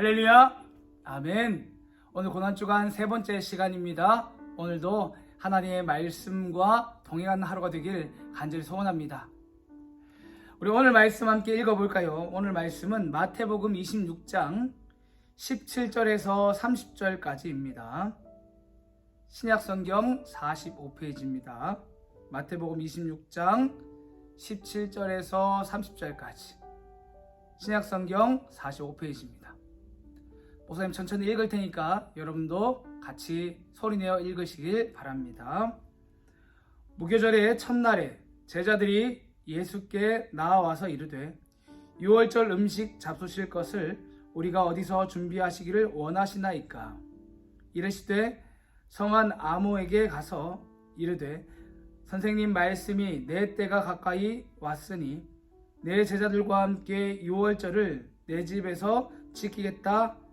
할렐루야. 아멘. 오늘 고난주간 세 번째 시간입니다. 오늘도 하나님의 말씀과 동행하는 하루가 되길 간절히 소원합니다. 우리 오늘 말씀 함께 읽어볼까요? 오늘 말씀은 마태복음 26장 17절에서 30절까지입니다. 신약성경 45페이지입니다. 마태복음 26장 17절에서 30절까지. 신약성경 45페이지입니다. 목사님 천천히 읽을 테니까 여러분도 같이 소리내어 읽으시길 바랍니다. 무교절의 첫날에 제자들이 예수께 나와서 이르되 유월절 음식 잡수실 것을 우리가 어디서 준비하시기를 원하시나이까 이르시되 성한 아모에게 가서 이르되 선생님 말씀이 내 때가 가까이 왔으니 내 제자들과 함께 유월절을 내 집에서 지키겠다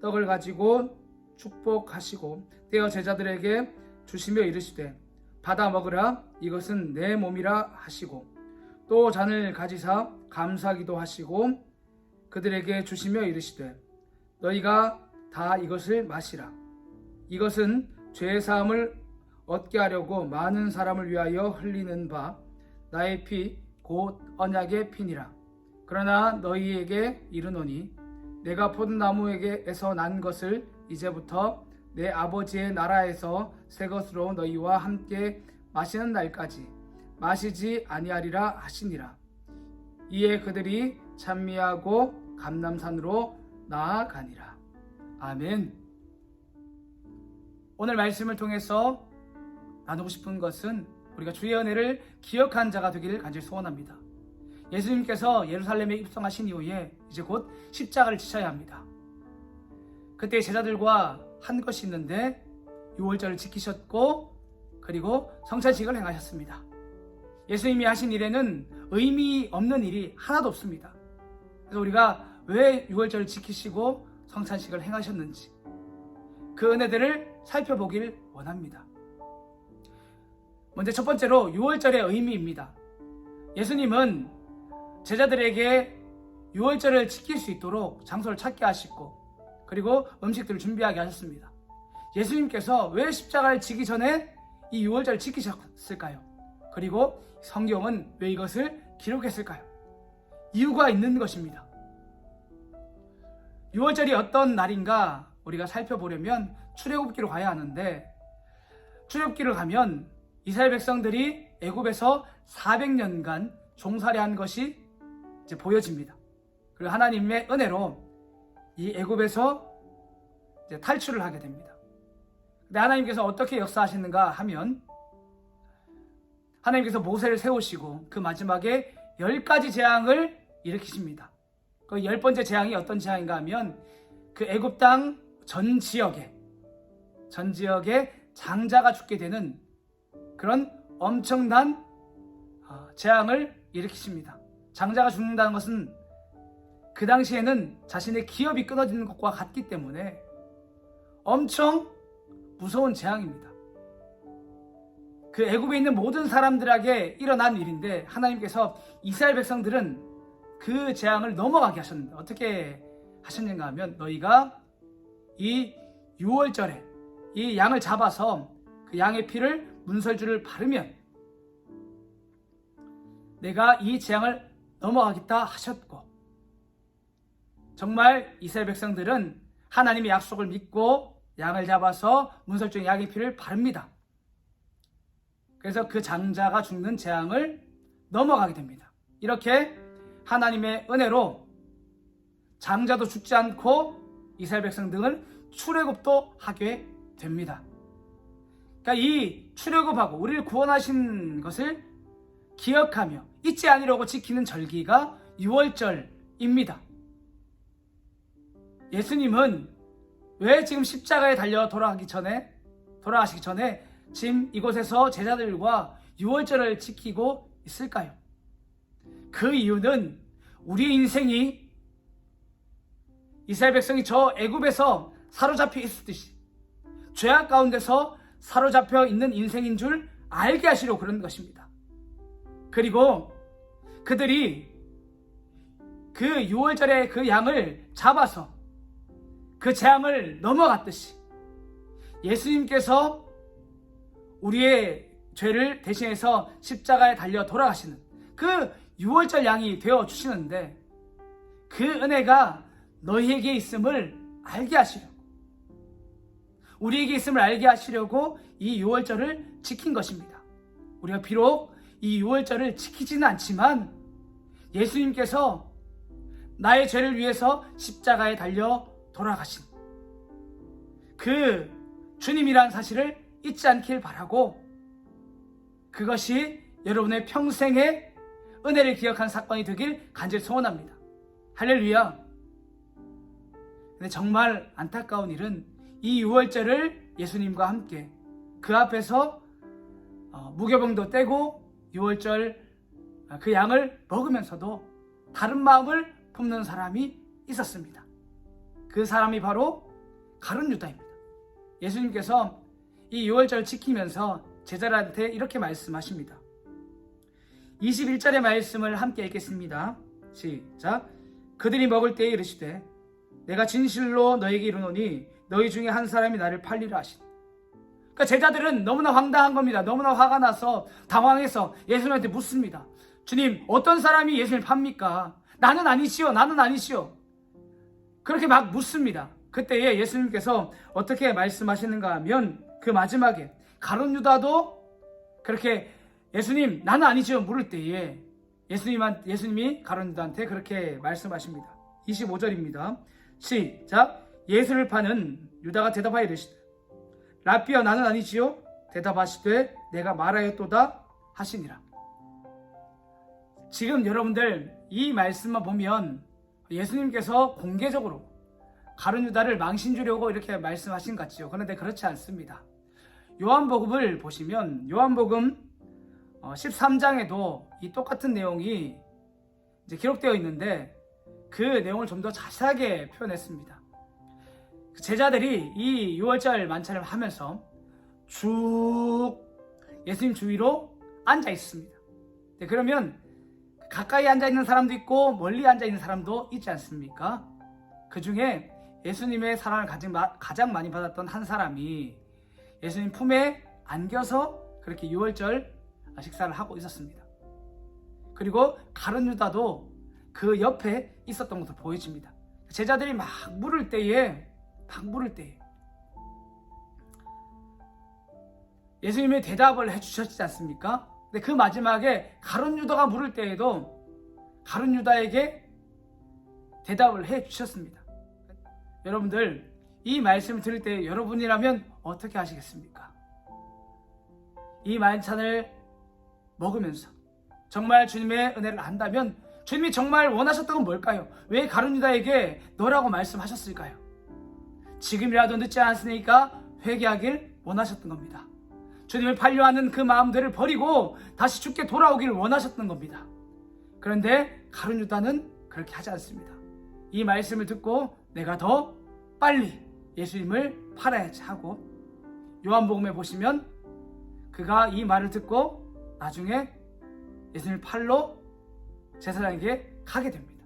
떡을 가지고 축복하시고 떼어 제자들에게 주시며 이르시되 받아 먹으라. 이것은 내 몸이라 하시고 또 잔을 가지사 감사기도 하시고 그들에게 주시며 이르시되 너희가 다 이것을 마시라. 이것은 죄 사함을 얻게 하려고 많은 사람을 위하여 흘리는 바 나의 피 곧 언약의 피니라. 그러나 너희에게 이르노니 내가 포도나무에게에서 난 것을 이제부터 내 아버지의 나라에서 새 것으로 너희와 함께 마시는 날까지 마시지 아니하리라 하시니라. 이에 그들이 찬미하고 감남산으로 나아가니라. 아멘. 오늘 말씀을 통해서 나누고 싶은 것은 우리가 주의 은혜를 기억한 자가 되기를 간절히 소원합니다. 예수님께서 예루살렘에 입성하신 이후에 이제 곧 십자가를 지셔야 합니다. 그때 제자들과 한 것이 있는데 유월절을 지키셨고 그리고 성찬식을 행하셨습니다. 예수님이 하신 일에는 의미 없는 일이 하나도 없습니다. 그래서 우리가 왜 유월절을 지키시고 성찬식을 행하셨는지 그 은혜들을 살펴보길 원합니다. 먼저 첫 번째로 유월절의 의미입니다. 예수님은 제자들에게 유월절을 지킬 수 있도록 장소를 찾게 하시고 그리고 음식들을 준비하게 하셨습니다. 예수님께서 왜 십자가를 지기 전에 이 유월절을 지키셨을까요? 그리고 성경은 왜 이것을 기록했을까요? 이유가 있는 것입니다. 유월절이 어떤 날인가 우리가 살펴보려면 출애굽기로 가야 하는데 출애굽기를 가면 이스라엘 백성들이 애굽에서 400년간 종살이한 것이 이제 보여집니다. 그리고 하나님의 은혜로 이 애굽에서 이제 탈출을 하게 됩니다. 근데 하나님께서 어떻게 역사하시는가 하면 하나님께서 모세를 세우시고 그 마지막에 열 가지 재앙을 일으키십니다. 그 열 번째 재앙이 어떤 재앙인가 하면 그 애굽 땅 전 지역에 전 지역에 장자가 죽게 되는 그런 엄청난 어, 재앙을 일으키십니다. 장자가 죽는다는 것은 그 당시에는 자신의 기업이 끊어지는 것과 같기 때문에 엄청 무서운 재앙입니다. 그 애굽에 있는 모든 사람들에게 일어난 일인데 하나님께서 이스라엘 백성들은 그 재앙을 넘어가게 하셨는데 어떻게 하셨는가 하면 너희가 이 6월절에 이 양을 잡아서 그 양의 피를 문설주를 바르면 내가 이 재앙을 넘어가겠다 하셨고 정말 이스라엘 백성들은 하나님의 약속을 믿고 양을 잡아서 문설중 양의 피를 바릅니다. 그래서 그 장자가 죽는 재앙을 넘어가게 됩니다. 이렇게 하나님의 은혜로 장자도 죽지 않고 이스라엘 백성들은 출애굽도 하게 됩니다. 그러니까 이 출애굽하고 우리를 구원하신 것을 기억하며 잊지 아니려고 지키는 절기가 6월절입니다. 예수님은 왜 지금 십자가에 달려 돌아가기 전에 돌아가시기 전에 지금 이곳에서 제자들과 6월절을 지키고 있을까요? 그 이유는 우리 인생이 이스라엘 백성이 저 애굽에서 사로잡혀 있었듯이 죄악 가운데서 사로잡혀 있는 인생인 줄 알게 하시려고 그런 것입니다. 그리고 그들이 그 6월절에 그 양을 잡아서 그 재앙을 넘어갔듯이 예수님께서 우리의 죄를 대신해서 십자가에 달려 돌아가시는 그 6월절 양이 되어 주시는데 그 은혜가 너희에게 있음을 알게 하시려고 우리에게 있음을 알게 하시려고 이 6월절을 지킨 것입니다. 우리가 비록 이 6월절을 지키지는 않지만 예수님께서 나의 죄를 위해서 십자가에 달려 돌아가신 그 주님이란 사실을 잊지 않길 바라고 그것이 여러분의 평생의 은혜를 기억한 사건이 되길 간절히 소원합니다. 할렐루야. 근데 정말 안타까운 일은 이 6월절을 예수님과 함께 그 앞에서 어, 무교병도 떼고 6월절 어, 그 양을 먹으면서도 다른 마음을 품는 사람이 있었습니다. 그 사람이 바로 가룟 유다입니다. 예수님께서 이 6월절 지키면서 제자들한테 이렇게 말씀하십니다. 21절의 말씀을 함께 읽겠습니다. 시작. 그들이 먹을 때에 이르시되 내가 진실로 너에게 이르노니 너희 중에 한 사람이 나를 팔리라 하시니 그러니까 제자들은 너무나 황당한 겁니다. 너무나 화가 나서 당황해서 예수님한테 묻습니다. 주님, 어떤 사람이 예수님 팝니까? 나는 아니시오, 나는 아니시오. 그렇게 막 묻습니다. 그때에 예수님께서 어떻게 말씀하시는가 하면 그 마지막에 가론 유다도 그렇게 예수님, 나는 아니지요 물을 때에 예수님한, 예수님이 가론 유다한테 그렇게 말씀하십니다. 25절입니다. 시작. 예수를 파는 유다가 대답하여 이르시되 라비어 나는 아니지요? 대답하시되 내가 말하였도다 하시니라. 지금 여러분들 이 말씀만 보면 예수님께서 공개적으로 가룟 유다를 망신 주려고 이렇게 말씀하신 것 같지요. 그런데 그렇지 않습니다. 요한복음을 보시면 요한복음 13장에도 이 똑같은 내용이 기록되어 있는데 그 내용을 좀 더 자세하게 표현했습니다. 제자들이 이 6월절 만찬을 하면서 쭉 예수님 주위로 앉아 있습니다. 네, 그러면 가까이 앉아 있는 사람도 있고 멀리 앉아 있는 사람도 있지 않습니까? 그 중에 예수님의 사랑을 가장, 많이 받았던 한 사람이 예수님 품에 안겨서 그렇게 6월절 식사를 하고 있었습니다. 그리고 가른 유다도 그 옆에 있었던 것으로 보여집니다. 제자들이 막 물을 때에 막 물을 때에 예수님이 대답을 해주셨지 않습니까? 근데 그 마지막에 가룟 유다가 물을 때에도 가룟 유다에게 대답을 해 주셨습니다. 여러분들 이 말씀을 들을 때 여러분이라면 어떻게 하시겠습니까? 이 만찬을 먹으면서 정말 주님의 은혜를 안다면 주님이 정말 원하셨던 건 뭘까요? 왜 가룟 유다에게 너라고 말씀하셨을까요? 지금이라도 늦지 않았으니까 회개하길 원하셨던 겁니다. 주님을 팔려하는 그 마음들을 버리고 다시 죽게 돌아오기를 원하셨던 겁니다. 그런데 가룟 유다는 그렇게 하지 않습니다. 이 말씀을 듣고 내가 더 빨리 예수님을 팔아야지 하고 요한복음에 보시면 그가 이 말을 듣고 나중에 예수님을 팔러 제사장에게 가게 됩니다.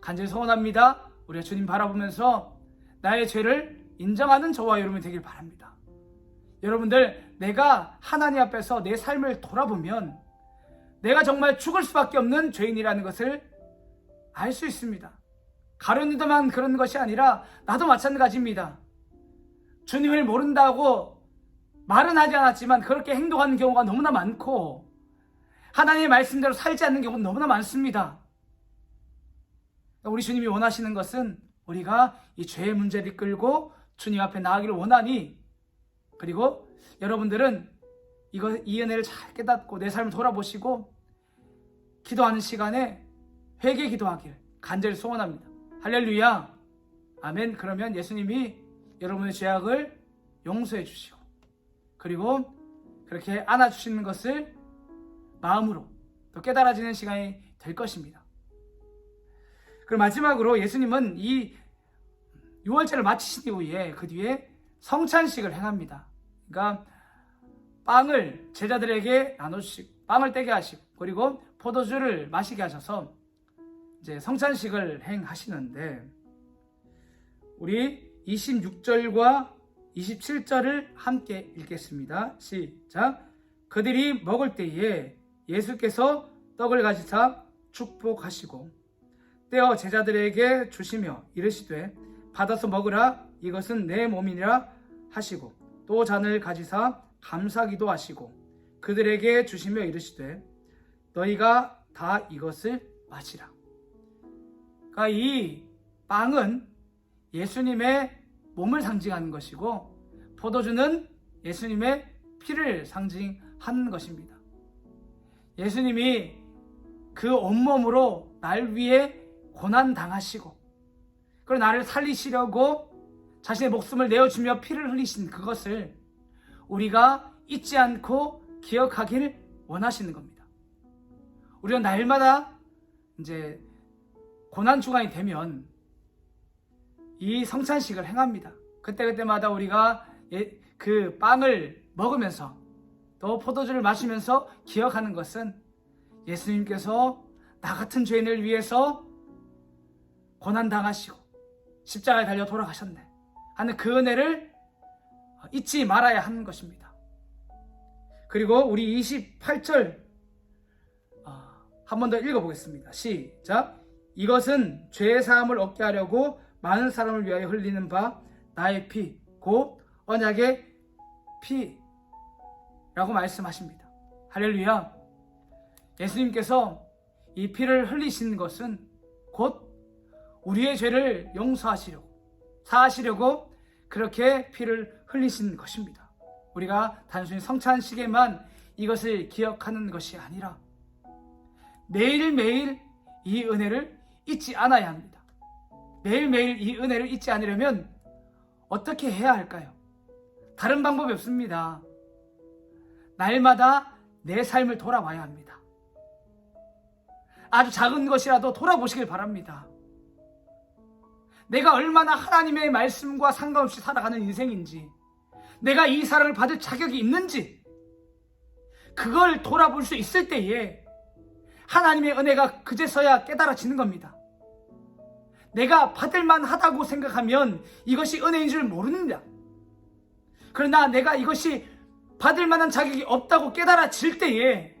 간절히 소원합니다. 우리가 주님 바라보면서 나의 죄를 인정하는 저와 여러분이 되길 바랍니다. 여러분들 내가 하나님 앞에서 내 삶을 돌아보면 내가 정말 죽을 수밖에 없는 죄인이라는 것을 알 수 있습니다. 가론유다만 그런 것이 아니라 나도 마찬가지입니다. 주님을 모른다고 말은 하지 않았지만 그렇게 행동하는 경우가 너무나 많고 하나님의 말씀대로 살지 않는 경우가 너무나 많습니다. 우리 주님이 원하시는 것은 우리가 이 죄의 문제를 끌고 주님 앞에 나아가기를 원하니 그리고 여러분들은 이거 이 은혜를 잘 깨닫고 내 삶을 돌아보시고 기도하는 시간에 회개 기도하길 간절히 소원합니다. 할렐루야. 아멘. 그러면 예수님이 여러분의 죄악을 용서해 주시고 그리고 그렇게 안아 주시는 것을 마음으로 또 깨달아지는 시간이 될 것입니다. 그리고 마지막으로 예수님은 이 6월절을 마치신 이후에 그 뒤에 성찬식을 행합니다. 그러니까 빵을 제자들에게 나눠주시고 빵을 떼게 하시고 그리고 포도주를 마시게 하셔서 이제 성찬식을 행하시는데 우리 26절과 27절을 함께 읽겠습니다. 시작. 그들이 먹을 때에 예수께서 떡을 가지사 축복하시고 떼어 제자들에게 주시며 이르시되 받아서 먹으라 이것은 내 몸이니라 하시고 또 잔을 가지사 감사기도 하시고 그들에게 주시며 이르시되 너희가 다 이것을 마시라. 그러니까 이 빵은 예수님의 몸을 상징하는 것이고 포도주는 예수님의 피를 상징하는 것입니다. 예수님이 그 온몸으로 날 위해 고난 당하시고 그리고 나를 살리시려고 자신의 목숨을 내어주며 피를 흘리신 그것을 우리가 잊지 않고 기억하길 원하시는 겁니다. 우리가 날마다 이제 고난 주간이 되면 이 성찬식을 행합니다. 그때그때마다 우리가 예- 그 빵을 먹으면서 또 포도주를 마시면서 기억하는 것은 예수님께서 나 같은 죄인을 위해서 고난 당하시고 십자가에 달려 돌아가셨네 하는 그 은혜를 잊지 말아야 하는 것입니다. 그리고 우리 28절 한 번 더 읽어보겠습니다. 시작. 이것은 죄의 사함을 얻게 하려고 많은 사람을 위하여 흘리는 바 나의 피, 곧 언약의 피라고 말씀하십니다. 할렐루야. 예수님께서 이 피를 흘리신 것은 곧 우리의 죄를 용서하시려고, 사하시려고 그렇게 피를 흘리신 것입니다. 우리가 단순히 성찬식에만 이것을 기억하는 것이 아니라 매일매일 이 은혜를 잊지 않아야 합니다. 매일매일 이 은혜를 잊지 않으려면 어떻게 해야 할까요? 다른 방법이 없습니다. 날마다 내 삶을 돌아봐야 합니다. 아주 작은 것이라도 돌아보시길 바랍니다. 내가 얼마나 하나님의 말씀과 상관없이 살아가는 인생인지, 내가 이 사랑을 받을 자격이 있는지, 그걸 돌아볼 수 있을 때에 하나님의 은혜가 그제서야 깨달아지는 겁니다. 내가 받을만 하다고 생각하면 이것이 은혜인 줄 모릅니다. 그러나 내가 이것이 받을 만한 자격이 없다고 깨달아질 때에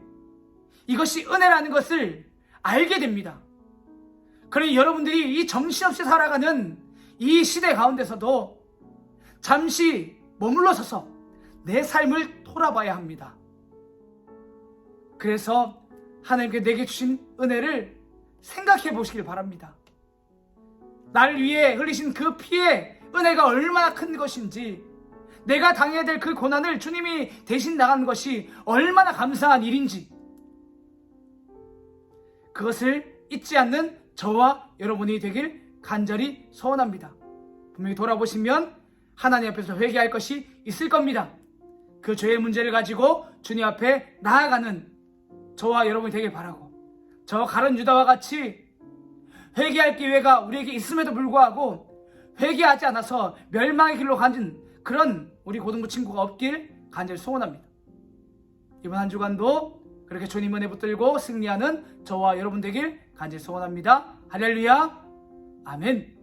이것이 은혜라는 것을 알게 됩니다. 그러니 여러분들이 이 정신없이 살아가는 이 시대 가운데서도 잠시 머물러 서서 내 삶을 돌아봐야 합니다. 그래서 하나님께 내게 주신 은혜를 생각해 보시길 바랍니다. 나를 위해 흘리신 그 피의 은혜가 얼마나 큰 것인지, 내가 당해야 될 그 고난을 주님이 대신 나간 것이 얼마나 감사한 일인지, 그것을 잊지 않는 저와 여러분이 되길 간절히 소원합니다. 분명히 돌아보시면 하나님 앞에서 회개할 것이 있을 겁니다. 그 죄의 문제를 가지고 주님 앞에 나아가는 저와 여러분이 되길 바라고 저 가론 유다와 같이 회개할 기회가 우리에게 있음에도 불구하고 회개하지 않아서 멸망의 길로 가는 그런 우리 고등부 친구가 없길 간절히 소원합니다. 이번 한 주간도 그렇게 주님 은혜 붙들고 승리하는 저와 여러분 되길 간절히 소원합니다. 할렐루야. 아멘.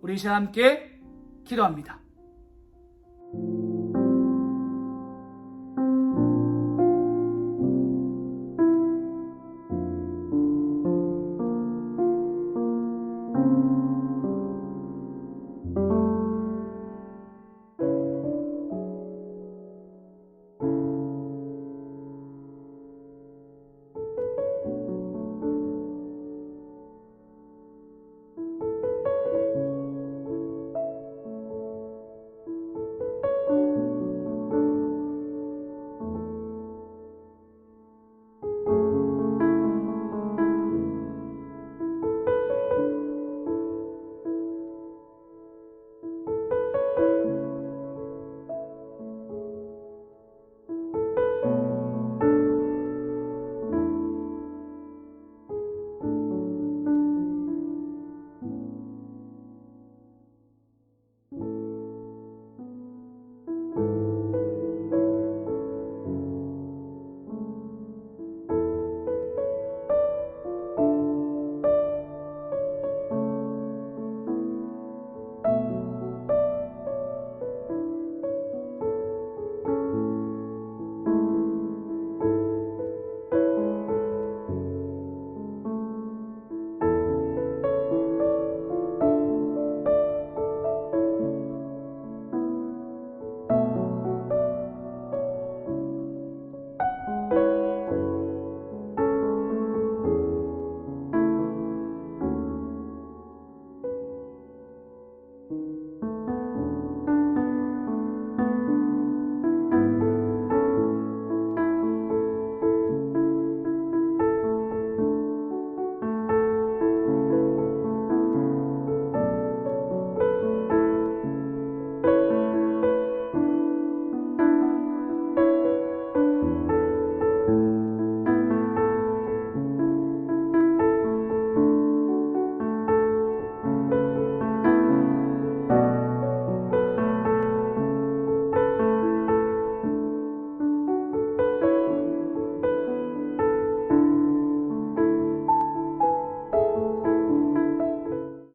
우리 이 시간 함께 기도합니다.